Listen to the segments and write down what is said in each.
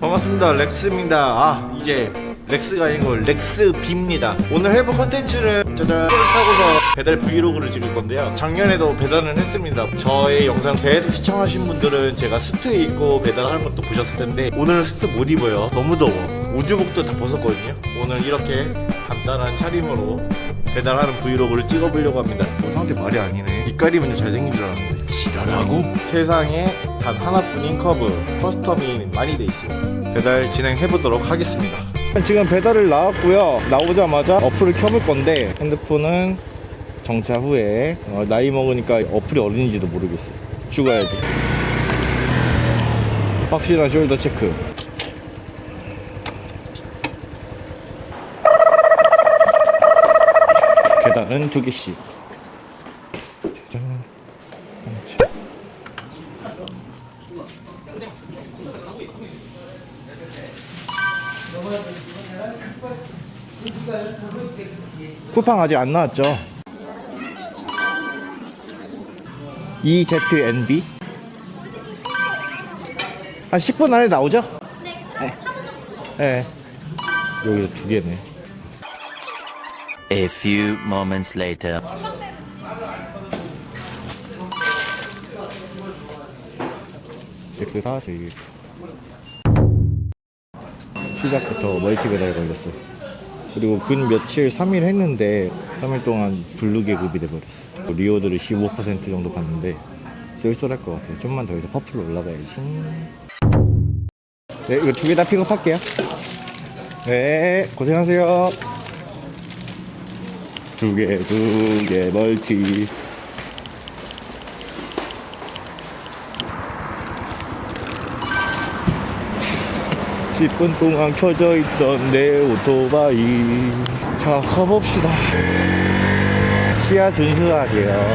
반갑습니다. 렉스입니다. 아 이제 렉스가 아니고 렉스비입니다. 오늘 해볼 컨텐츠는 짜잔. 차를 타고서 배달 브이로그를 찍을 건데요. 작년에도 배달은 했습니다. 저의 영상 계속 시청하신 분들은 제가 수트에 입고 배달하는 것도 보셨을 텐데 오늘은 수트 못 입어요. 너무 더워. 우주복도 다 벗었거든요. 오늘 이렇게 간단한 차림으로 배달하는 브이로그를 찍어보려고 합니다. 어, 상태 말이 아니네. 입가리면 잘생긴 줄 알았는데 지랄하고? 세상에 단 하나뿐인 커브 커스텀이 많이 돼 있어요 배달 진행해 보도록 하겠습니다. 지금 배달을 나왔고요. 나오자마자 어플을 켜볼 건데 핸드폰은 정차 후에 어, 나이 먹으니까 어플이 어린지도 모르겠어요. 죽어야지. 확실한 숄더 체크. 계단은 두 개씩 짜잔 하나씩. 쿠팡 아직 안 나왔죠? EZNB? 한 10분 안에 나오죠? 네. 네. 여기서 두 개네. A few moments later. 엑스가 저기 시작부터 멀티 배달 걸렸어. 그리고 근 며칠 3일 했는데 3일 동안 블루 계 급이 돼버렸어. 리오드를 15% 정도 받는데 쏠쏠할 것 같아요. 좀만 더 해서 퍼플로 올라가야지. 네, 이거 두 개 다 픽업할게요. 네, 고생하세요. 두 개, 두 개, 멀티. 십분 동안 켜져 있던 내 오토바이. 자, 가봅시다. 시야 준수하게요.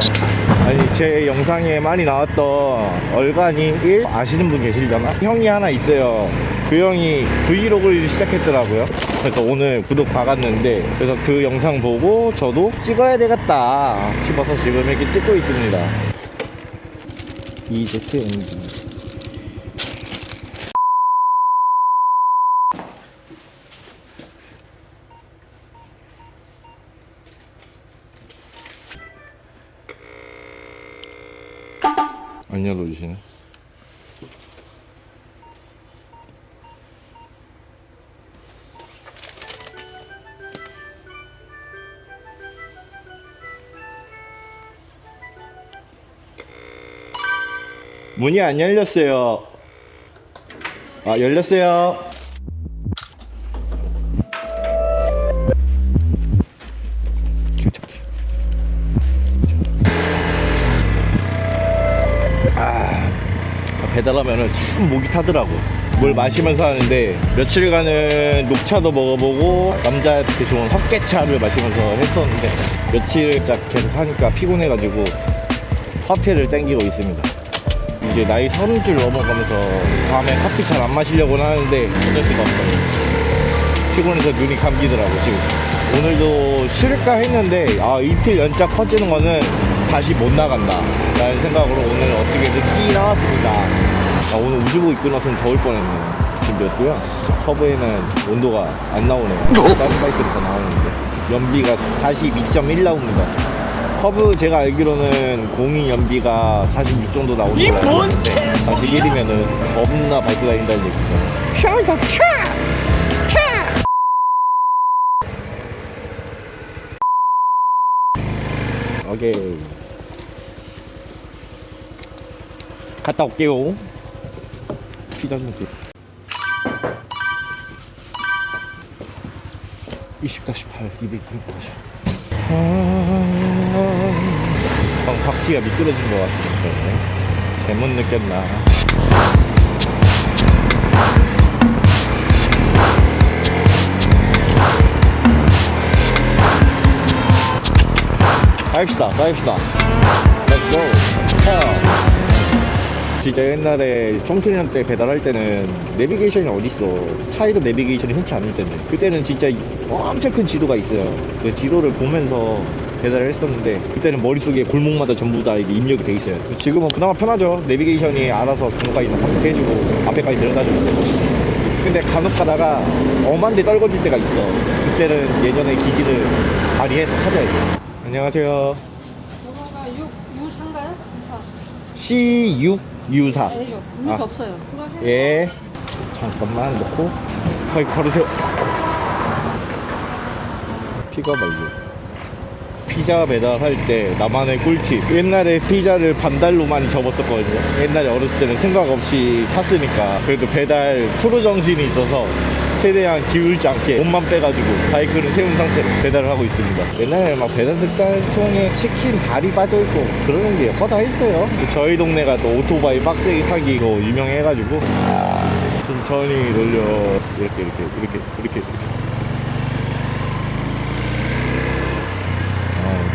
아니, 제 영상에 많이 나왔던 얼간이 1 아시는 분 계시려나? 형이 하나 있어요. 그 형이 브이로그를 시작했더라고요. 그래서 오늘 구독 박았는데, 그래서 그 영상 보고 저도 찍어야 되겠다 싶어서 지금 이렇게 찍고 있습니다. 열어주시네. 문이 안 열렸어요. 아, 열렸어요. 배달하면은 참 목이 타더라고. 뭘 마시면서 하는데 며칠간은 녹차도 먹어보고 남자한테 좋은 헛개차를 마시면서 했었는데 며칠짝 계속 하니까 피곤해가지고 커피를 땡기고 있습니다. 이제 나이 서른 줄 넘어가면서 밤에 커피 잘 안 마시려고는 하는데 어쩔 수가 없어요. 피곤해서 눈이 감기더라고 지금. 오늘도 쉴까 했는데 아 이틀 연작 커지는 거는 다시 못 나간다 라는 생각으로 오늘 어떻게든 끼 나왔습니다 아, 오늘 우주복 입고 나서는 더울 뻔했네. 지금 몇 도야? 커브에는 온도가 안 나오네요. 다른 바이크도 더 나오는데. 연비가 42.1 나옵니다. 커브 제가 알기로는 공인 연비가 46 정도 나오는 알고 있는데 41이면은 겁나 바이크 다닌다는 얘기죠. 샤운터 차! 차! 오케이. 갔다 올게요 피자 좀 줘. 20-8 200kg 가자 방 바퀴가 미끄러진 것 같은데. 잘못 느꼈나? 가입시다 가입시다 진짜 옛날에 청소년 때 배달할 때는 내비게이션이 어딨어. 차이도 내비게이션이 흔치 않을 텐데. 그때는 진짜 엄청 큰 지도가 있어요. 그 지도를 보면서 배달을 했었는데 그때는 머릿속에 골목마다 전부 다 이게 입력이 돼 있어요. 지금은 그나마 편하죠. 내비게이션이 알아서 경까지 다 탐색해주고 앞에까지 데려다주고. 근데 간혹 가다가 엄한데 떨궈질 때가 있어. 그때는 예전의 기질을 발휘해서 찾아야 돼 안녕하세요. 번호가 6, 유사인가요? C6U4 아니죠. 유사 아. 없어요. 예. 잠깐만 넣고. 거기 걸으세요. 피가 말려 피자 배달할 때 나만의 꿀팁. 옛날에 피자를 반달로만 접었었거든요. 옛날에 어렸을 때는 생각 없이 탔으니까. 그래도 배달 프로 정신이 있어서 최대한 기울지 않게 몸만 빼가지고 바이크를 세운 상태로 배달을 하고 있습니다. 옛날에 막 배달 특단통에 치킨 발이 빠져있고 그러는 게 허다했어요. 저희 동네가 또 오토바이 빡세게 타기로 유명해가지고. 천천히 돌려. 이렇게 이렇게 이렇게 이렇게 이렇게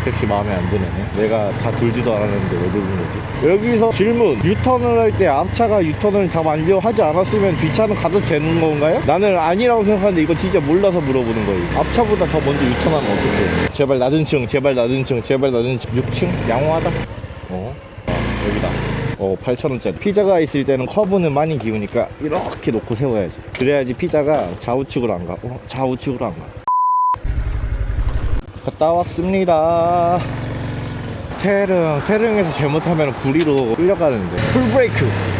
택시 마음에 안 드네. 내가 다 돌지도 않았는데 왜 돌는 거지? 여기서 질문. 유턴을 할 때 앞차가 유턴을 다 완료 하지 않았으면 뒤차는 가도 되는 건가요? 나는 아니라고 생각하는데 이거 진짜 몰라서 물어보는 거예요. 앞차보다 더 먼저 유턴하면 어떡해? 제발 낮은 층, 제발 낮은 층, 제발 낮은 층. 6층? 양호하다. 어? 아, 여기다. 어, 8,000원짜리. 피자가 있을 때는 커브는 많이 기우니까 이렇게 놓고 세워야지. 그래야지 피자가 좌우측으로 안 가. 어, 좌우측으로 안 가. 갔다 왔습니다. 태릉, 태릉에서 잘못하면 구리로 끌려가는데. 풀브레이크!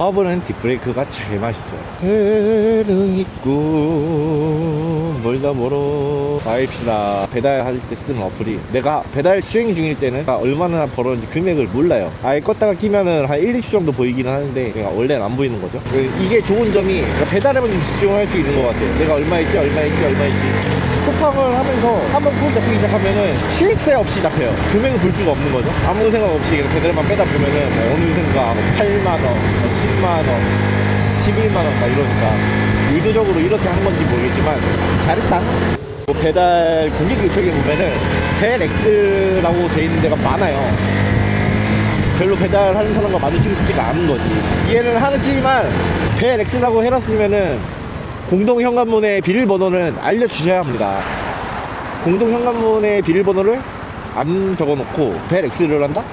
커브는 뒷브레이크가 제일 맛있죠. 태릉 입구, 멀다 멀어. 가입시다. 배달할 때 쓰는 어플이. 내가 배달 수행 중일 때는 얼마나 벌었는지 금액을 몰라요. 아예 껐다가 끼면은 한 1, 2주 정도 보이기는 하는데, 내가 원래는 안 보이는 거죠. 이게 좋은 점이, 배달에만 좀 집중할 수 있는 것 같아요. 내가 얼마 했지, 얼마 했지, 얼마 했지. 쿠팡을 하면서 한번 폰 잡히기 시작하면은 실세 없이 잡혀요. 금액을 볼 수가 없는 거죠. 아무 생각 없이 그냥 배달만 빼다 보면은 뭐 어느샌가 8만원, 10만 원, 11만 원 막 이러니까 의도적으로 이렇게 한 건지 모르겠지만 잘했다. 뭐 배달 고객 요청에 보면은 벨엑스라고 돼 있는 데가 많아요. 별로 배달하는 사람과 마주치고 싶지가 않은 거지. 이해는 하지만 벨엑스라고 해놨으면은 공동 현관문의 비밀번호는 알려주셔야 합니다. 공동 현관문의 비밀번호를 안 적어놓고 벨 X를 한다?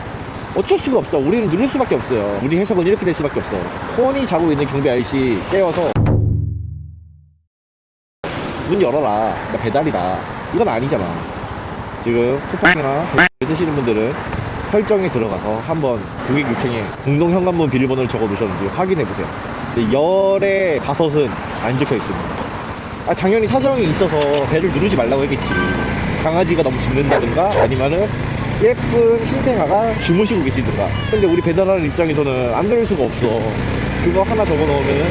어쩔 수가 없어. 우리는 누를 수밖에 없어요. 우리 해석은 이렇게 될 수밖에 없어. 혼이 자고 있는 경비 아저씨 깨워서 문 열어라. 나 배달이다. 이건 아니잖아. 지금 쿠팡이나 벨 쓰시는 분들은 설정에 들어가서 한번 고객 요청에 공동 현관문 비밀번호를 적어 놓으셨는지 확인해 보세요. 열에 다섯은 안 적혀 있습니다. 아, 당연히 사정이 있어서 배를 누르지 말라고 했겠지. 강아지가 너무 짖는다든가 아니면은 예쁜 신생아가 주무시고 계시든가. 근데 우리 배달하는 입장에서는 안 그럴 수가 없어. 그거 하나 적어 놓으면은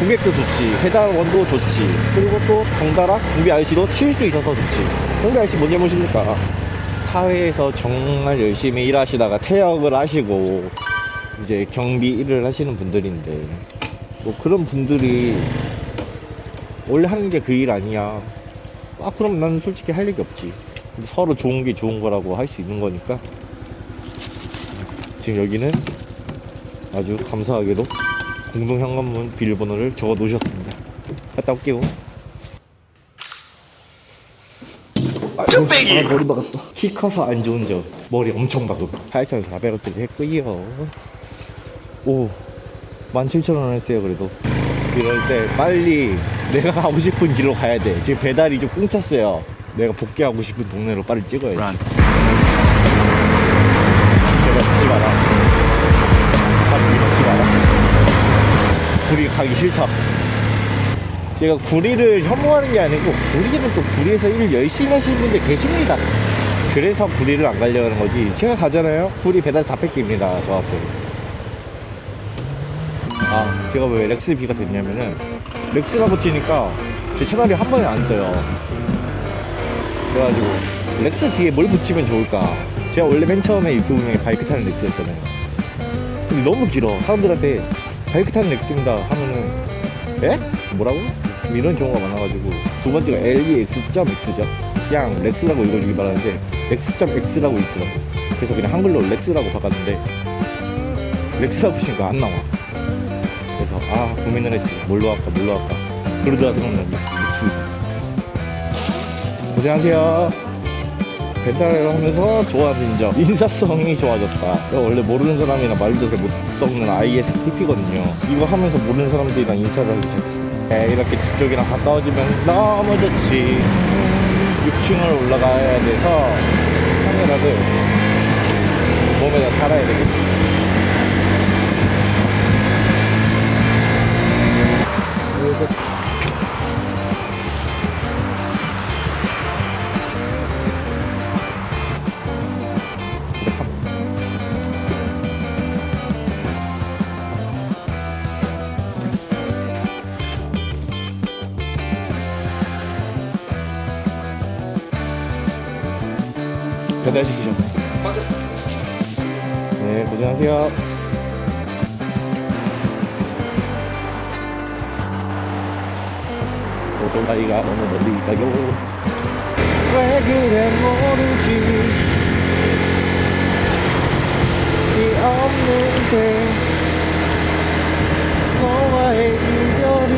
고객도 좋지, 배달원도 좋지, 그리고 또 덩달아 경비 아저씨도 쉴 수 있어서 좋지. 경비 아저씨 뭔 잘못입니까? 사회에서 정말 열심히 일하시다가 퇴역을 하시고 이제 경비 일을 하시는 분들인데 뭐 그런 분들이 원래 하는 게 그 일 아니야. 아 그럼 난 솔직히 할 얘기 없지. 서로 좋은 게 좋은 거라고 할 수 있는 거니까 지금 여기는 아주 감사하게도 공동 현관문 비밀번호를 적어 놓으셨습니다. 갔다 올게요. 아, 아, 머리 박았어. 키 커서 안 좋은 점. 머리 엄청 박음. 8,400원짜리 했고요. 오, 17,000원 했어요, 그래도. 이럴 때 빨리 내가 가고 싶은 길로 가야 돼. 지금 배달이 좀 꽁쳤어요. 내가 복귀하고 싶은 동네로 빨리 찍어야지. Run. 제발 죽지 마라. 빨리 우리 먹지 마라. 구리 가기 싫다. 제가 구리를 혐오하는 게 아니고 구리는 또 구리에서 일 열심히 하시는 분들 계십니다. 그래서 구리를 안 가려고 하는 거지. 제가 가잖아요. 구리 배달 다 뺏깁니다. 저 앞에. 아, 제가 왜 렉스 B가 됐냐면은 렉스가 붙이니까 제 채널이 한 번에 안 떠요. 그래가지고 렉스 뒤에 뭘 붙이면 좋을까? 제가 원래 맨 처음에 유튜브 명이 바이크 타는 렉스였잖아요. 근데 너무 길어. 사람들한테 바이크 타는 렉스입니다 하면은 에? 뭐라고? 이런 경우가 많아가지고 두 번째가 LEX.X죠. 그냥 렉스라고 읽어주기 바라는데 X.X라고 있더라고. 그래서 그냥 한글로 렉스라고 바꿨는데 렉스라고 치니까 안 나와. 그래서 아 고민을 했지. 뭘로 할까 뭘로 할까. 그러다가 게 렉스. 고생하세요. 배달을 하면서 좋아진 점 인사성이 좋아졌다 원래 모르는 사람이랑 말도 잘 못 섞는 ISTP거든요 이거 하면서 모르는 사람들이랑 인사를 하기 시작했어요 네, 이렇게 집 쪽이랑 가까워지면 너무 좋지. 6층을 올라가야 돼서 카메라를 몸에다 달아야 되겠어 그래서 네, 고생하세요. 오토바이가 어느 멀리 있어요. 왜 그래 모르지. 이 없는데 너와의 이별은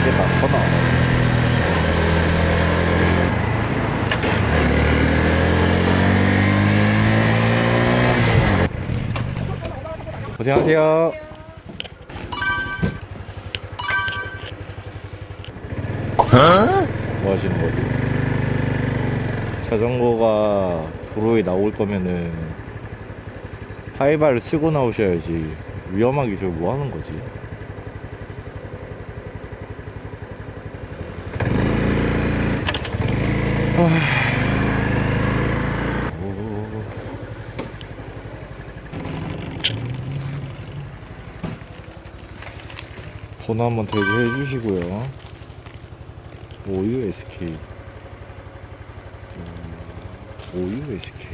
이제 다 커나. 고생하세요. 뭐 하시는 거지? 자전거가 도로에 나올 거면은 하이바를 쓰고 나오셔야지. 위험하게 저뭐 하는 거지? 아... 오... 번호 한번 대조해 주시고요. 오유 SK. 음, 오유 SK.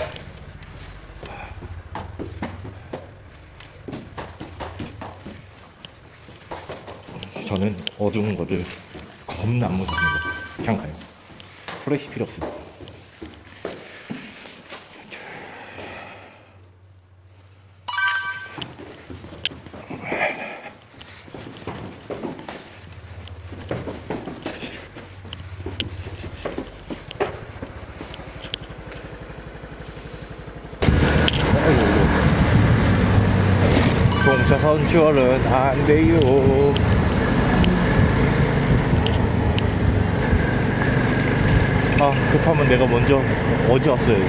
저는 어두운 거를 겁나 안 무섭습니다. 그냥 가요. 프레시 필요 없습니다. 동차 선출은 안 돼요. 아, 급하면 내가 먼저 어제 왔어야지.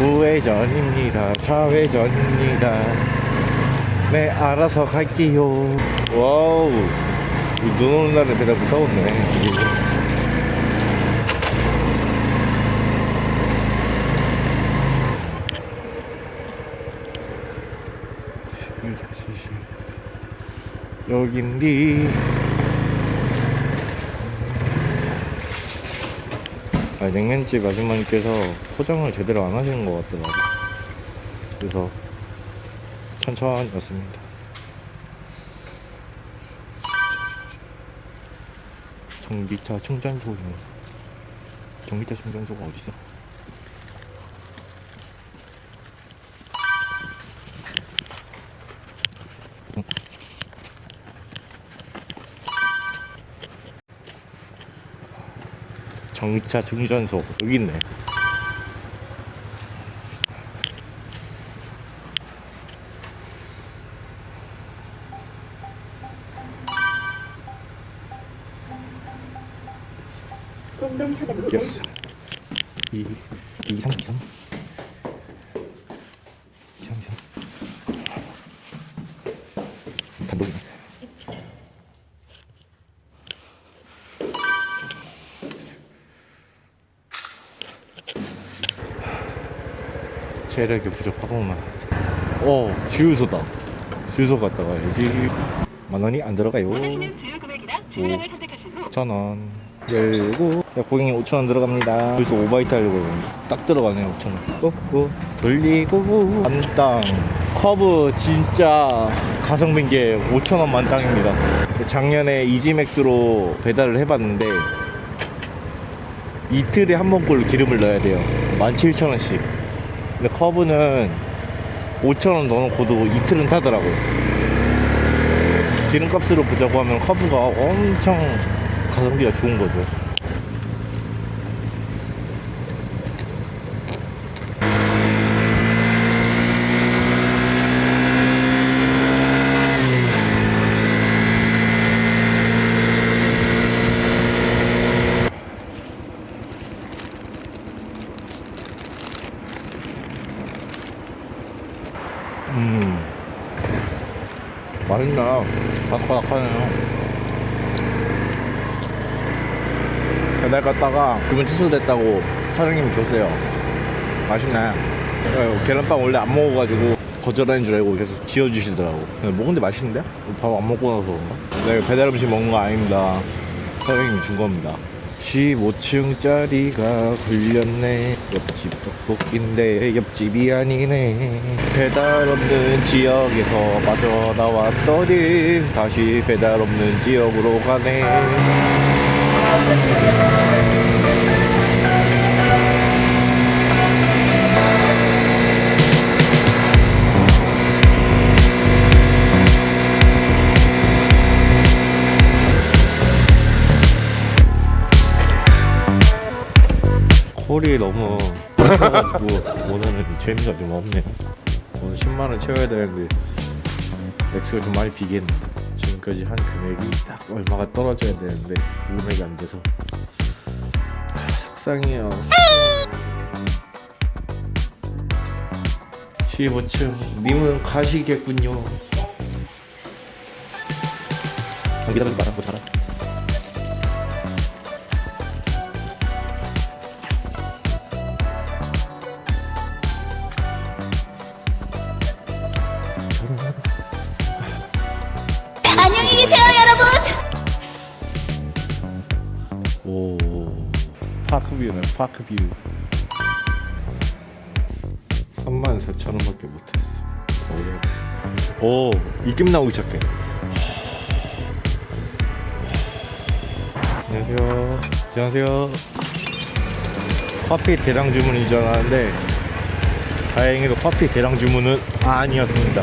우회전입니다. 좌회전입니다. 네, 알아서 갈게요. 와우. 이눈 오는 날은 대답 무서웠네. 여긴디. 아, 냉면집 아주머니께서 포장을 제대로 안 하시는 것 같더라고. 그래서 천천히 왔습니다. 전기차 충전소는 전기차 충전소가? 응. 전기차 충전소 여기 있네. 예스. 2, 2, 3, 2, 3. 2, 3, 2, 3. 단독이네. 체력이 부족하구만. 어, 주유소다. 주유소 갔다 가야지. 만 원이 안 들어가요. 5,000원 열고 야, 고객님 5,000원 들어갑니다. 여기서 오바이트 하려고 딱 들어가네요 5,000원. 꺾고 돌리고 만땅 커브 진짜 가성비인 게 5,000원 만땅입니다. 작년에 이지맥스로 배달을 해봤는데 이틀에 한 번꼴로 기름을 넣어야 돼요. 17,000원씩. 근데 커브는 5,000원 넣어놓고도 이틀은 타더라고요 기름값으로 보자고 하면 커브가 엄청 가성비가 좋은 거죠. 음. 맛있나 바삭바삭하네요. 배달 갔다가 주문 취소됐다고 사장님이 줬어요. 맛있네. 어, 계란빵 원래 안 먹어가지고 거절하는 줄 알고 계속 지어주시더라고. 근데 먹은데 맛있는데? 밥 안 먹고 나서 그런가? 네 배달 음식 먹는 거 아닙니다. 사장님이 준 겁니다 15층짜리가 걸렸네. 옆집 떡볶인데 옆집이 아니네. 배달 없는 지역에서 빠져나왔더니 다시 배달 없는 지역으로 가네 콜이 너무 커가지고 오늘은 재미가 좀 없네요. 오늘 10만 원 채워야 되는데 액수가 좀 많이 비겠네. 지금까지 한 금액이 딱 얼마가 떨어져야 되는데 그 금액이 안 돼서. 하, 속상해요. 15층 님은 가시겠군요. 아, 기다리지 마라 뭐 달아 파크뷰네 파크뷰. 34,000원밖에 못했어. 오 입김 나오기 시작해. 안녕하세요. 안녕하세요. 커피 대량 주문인 줄 알았는데 다행히도 커피 대량 주문은 아니었습니다